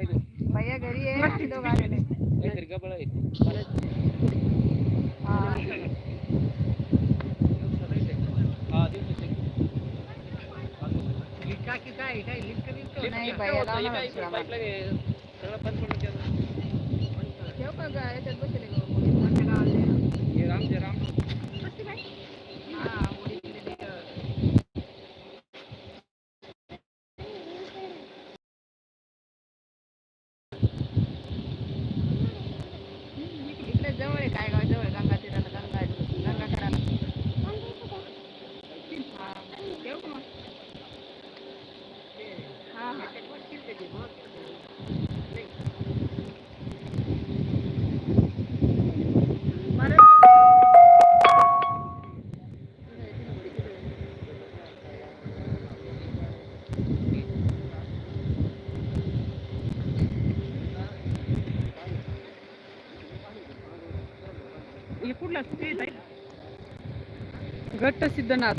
भैया घरी आहे दोघ आलेले काहीतरी गबळ आहे. काय? काय लिंक नाही भैयाला कुठला घट्ट सिद्धनाथ.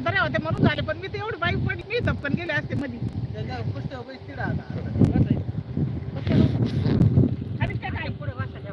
म्हाताऱ्या होते म्हणून झाले पण मी ते एवढी बाईक पडली मी दपकन गेले असते मधी. आणि काय? पुढे वाचायच्या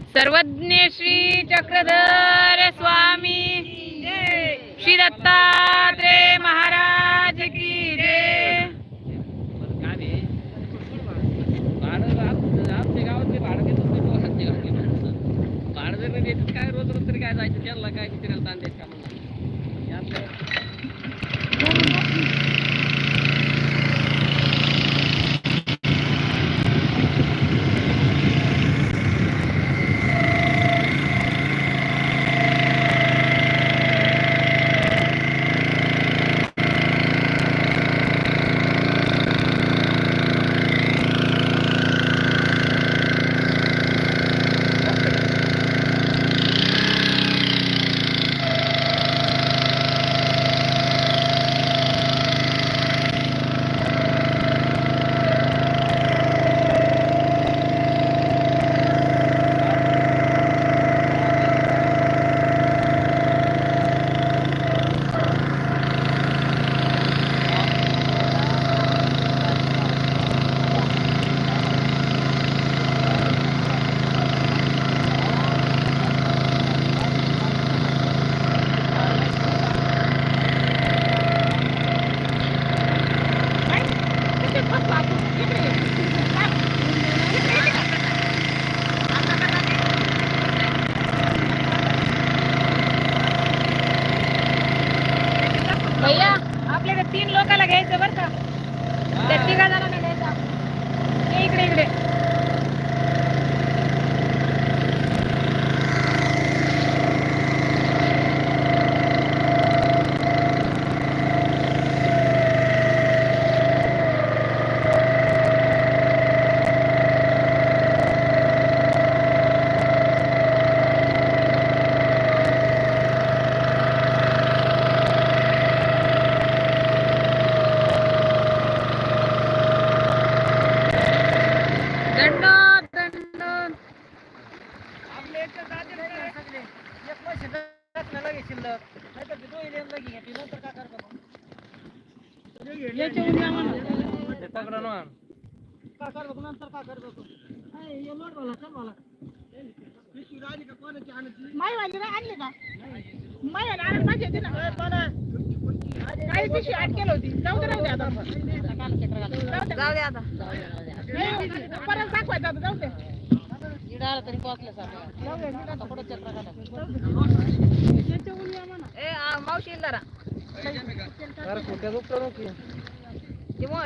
सर्वज्ञ श्री चक्रधर स्वामी श्री दत्तात्रे महाराज की जय काय रोज रोज तरी काय जायचं त्याला काय मायवाली ना आणली का? मायवाली आणत माझी होती ना. काही पिशवी अटकेल होती. जाऊ दे राहू दे आता. जाऊ दे. जाऊ दे आता. परत दाखवायचं आता जाऊ दे. ए आ, मावशी जरा. ते मो-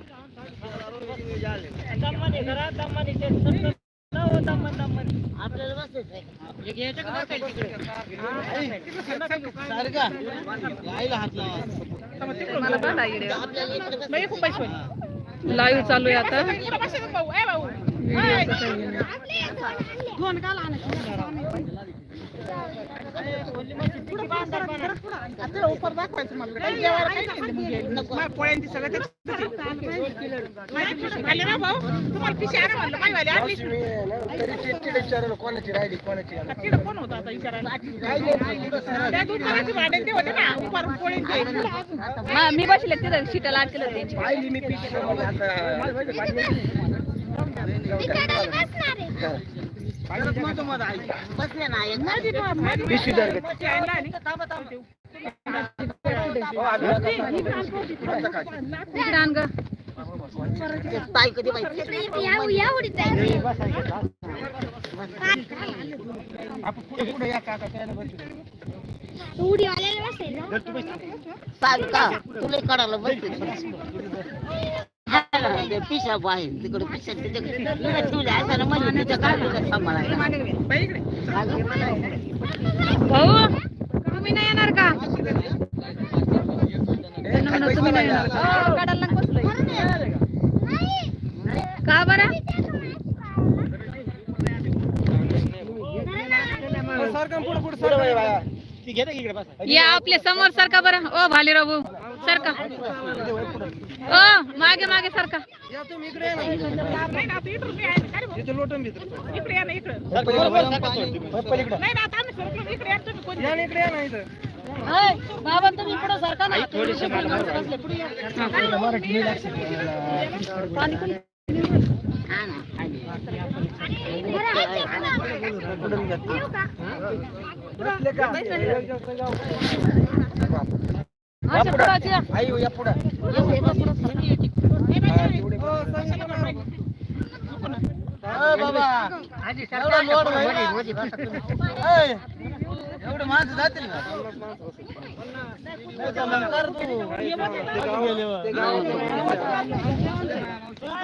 जेवायला काही नाही मग माझ्या पोळ्यांची सगळं ते खाल्ले ना भाऊ तुम्हाला पिशी आणा म्हणलं मायवाली आणली तिकडं कोण होता आता विचारायला त्या दुकानाची भाडे ते होते ना उपर पोळ्यांचे मा- बसले तिथं सीटाला अटकलं त्यांची इकडे आण का तुला काढायला बसते पिशा बाहेर तिकडे पिशा तिकडे ठेवल्या असं म्हणजे तिच्या काढलं सांभाळायला? भाऊ तुम्ही नाही येणार का? तुम्ही नाही येणार काढायला का बरं? या आपल्या समोर सरका बरं. ओ भालेराव भाऊ सरका ओ मागे मागे सरका नाही ना, आता इकडून मी आहे ना. काय रे भाऊ? इकडे या ना इकडं नाही ना आता आम्ही सरकलो इकडे या तुम्ही कोणी बाबा तुम्ही पुढे सरका ना एवढं माणसं जातील ना आई आई तुम्ही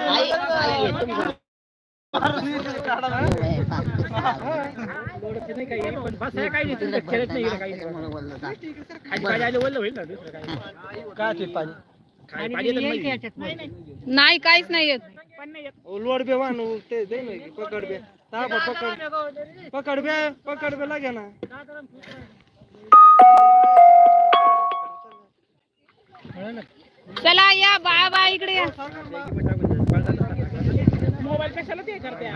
नाही काहीच नाही पण नाही येत. लोड बे वाहन ते दे ना की पकड बे. पकड. पकड बे पकड बे लागे ना. चला या बा बा इकडे या. मोबाईल कशाला ते करते?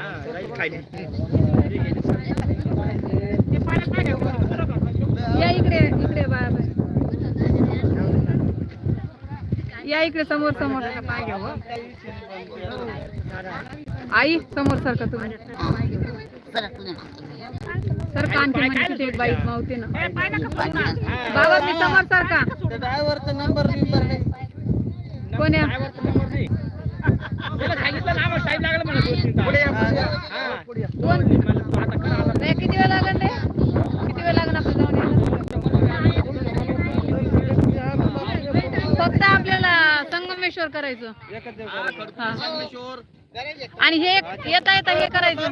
ते. या इकडे इकडे बा बा या इकडे समोर समोर. आई समोर सारखा तुम्ही? सर तिथे एक बाईक मावते ना? बाबा मी समोर सारखा त्या ड्रायव्हरचा नंबर बिंबर नाही. कोण या त्याला सांगितलं ना आम्हाला टाइम लागला म्हणा दोन तीन तास. हा. कोण ए, किती वेळ लागेल रे किती वेळ लागेल आपलं जाऊन यायला? फक्त आपल्याला संगमेश्वर करायचं हा. आणि हे येता येता हे करायचं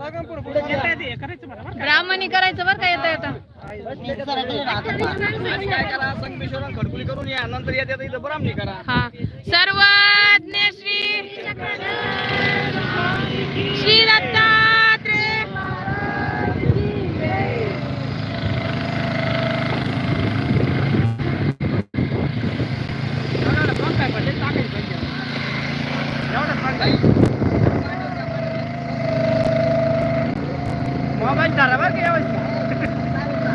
सारखं ब्राह्मणी करायचं बरं का येता येता? करा खडकुली करून या नंतर येत इथं ब्राह्मणी करा हा. सर्वज्ञ श्री श्री दत्तात्रेय एवढं काय पडले टाकायचं पाहिजे एवढं सांगायचं मोबाईल धरा बरं का व्यवस्थित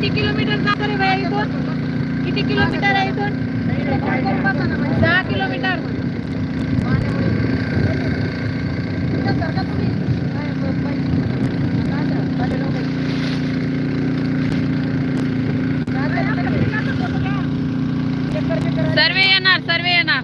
किती किलोमीटर जात रे भैया इथून? किती किलोमीटर आहे इथून? दहा किलोमीटर. सर्वे येणार सर्वे येणार.